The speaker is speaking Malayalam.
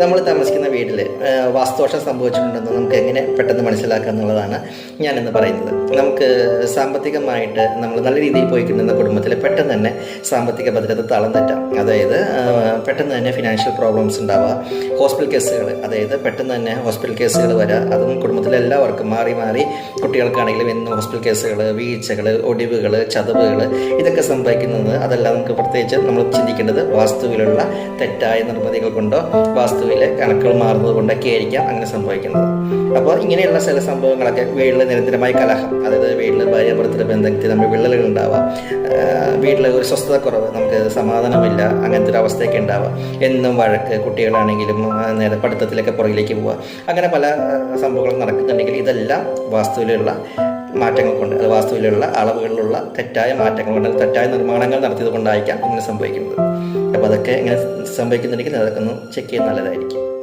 നമ്മൾ താമസിക്കുന്ന വീട്ടിൽ വാസ്തുദോഷം സംഭവിച്ചിട്ടുണ്ടെന്ന് നമുക്ക് എങ്ങനെ പെട്ടെന്ന് മനസ്സിലാക്കുക എന്നുള്ളതാണ് ഞാനിന്ന് പറയുന്നത്. നമുക്ക് സാമ്പത്തികമായിട്ട് നമ്മൾ നല്ല രീതിയിൽ പോയി കിട്ടുന്ന കുടുംബത്തിൽ പെട്ടെന്ന് തന്നെ സാമ്പത്തിക ഭദ്രത തളം തെറ്റാം അതായത് പെട്ടെന്ന് തന്നെ ഫിനാൻഷ്യൽ പ്രോബ്ലംസ് ഉണ്ടാവുക. ഹോസ്പിറ്റൽ കേസുകൾ അതായത് പെട്ടെന്ന് തന്നെ ഹോസ്പിറ്റൽ കേസുകൾ വരിക അതും കുടുംബത്തിലെ എല്ലാവർക്കും മാറി മാറി കുട്ടികൾക്കാണെങ്കിലും എന്നും ഹോസ്പിറ്റൽ കേസുകൾ വീഴ്ചകൾ ഒടിവുകൾ ചതവുകൾ ഇതൊക്കെ സംഭവിക്കുന്നത് അതെല്ലാം നമുക്ക് പ്രത്യേകിച്ച് നമ്മൾ ചിന്തിക്കേണ്ടത് വാസ്തുവിലുള്ള തെറ്റായ നിർമ്മിതികൾ കൊണ്ടോ വാസ്തുവിലെ കണക്കുകൾ മാറുന്നത് കൊണ്ടൊക്കെ ആയിരിക്കാം അങ്ങനെ സംഭവിക്കുന്നത്. അപ്പോൾ ഇങ്ങനെയുള്ള ചില സംഭവങ്ങളൊക്കെ വീട്ടിൽ നിരന്തരമായ കലഹം അതായത് വീട്ടിൽ ഭാര്യ ഭർത്തൃ ബന്ധത്തിൽ നമ്മൾ വിള്ളലുകൾ ഉണ്ടാവുക വീട്ടിലെ ഒരു സ്വസ്ഥതക്കുറവ് നമുക്ക് സമാധാനമില്ല അങ്ങനത്തെ ഒരു അവസ്ഥയൊക്കെ ഉണ്ടാവുക എന്നും വഴക്ക് കുട്ടികളാണെങ്കിലും നേരെ പഠിത്തത്തിലൊക്കെ പുറകിലേക്ക് പോവുക. അങ്ങനെ പല സംഭവങ്ങളും നടക്കുന്നുണ്ടെങ്കിൽ ഇതെല്ലാം വാസ്തുവിലുള്ള മാറ്റങ്ങൾ കൊണ്ട് അത് വാസ്തുവിലുള്ള അളവുകളിലുള്ള തെറ്റായ മാറ്റങ്ങൾ കൊണ്ട് തെറ്റായ നിർമ്മാണങ്ങൾ നടത്തിയത് കൊണ്ടായിരിക്കാം ഇങ്ങനെ സംഭവിക്കുന്നത്. അപ്പോൾ അതൊക്കെ ഇങ്ങനെ സംഭവിക്കുന്നുണ്ടെങ്കിൽ അതൊക്കെ ഒന്ന് ചെക്ക് ചെയ്യുന്നത് നല്ലതായിരിക്കും.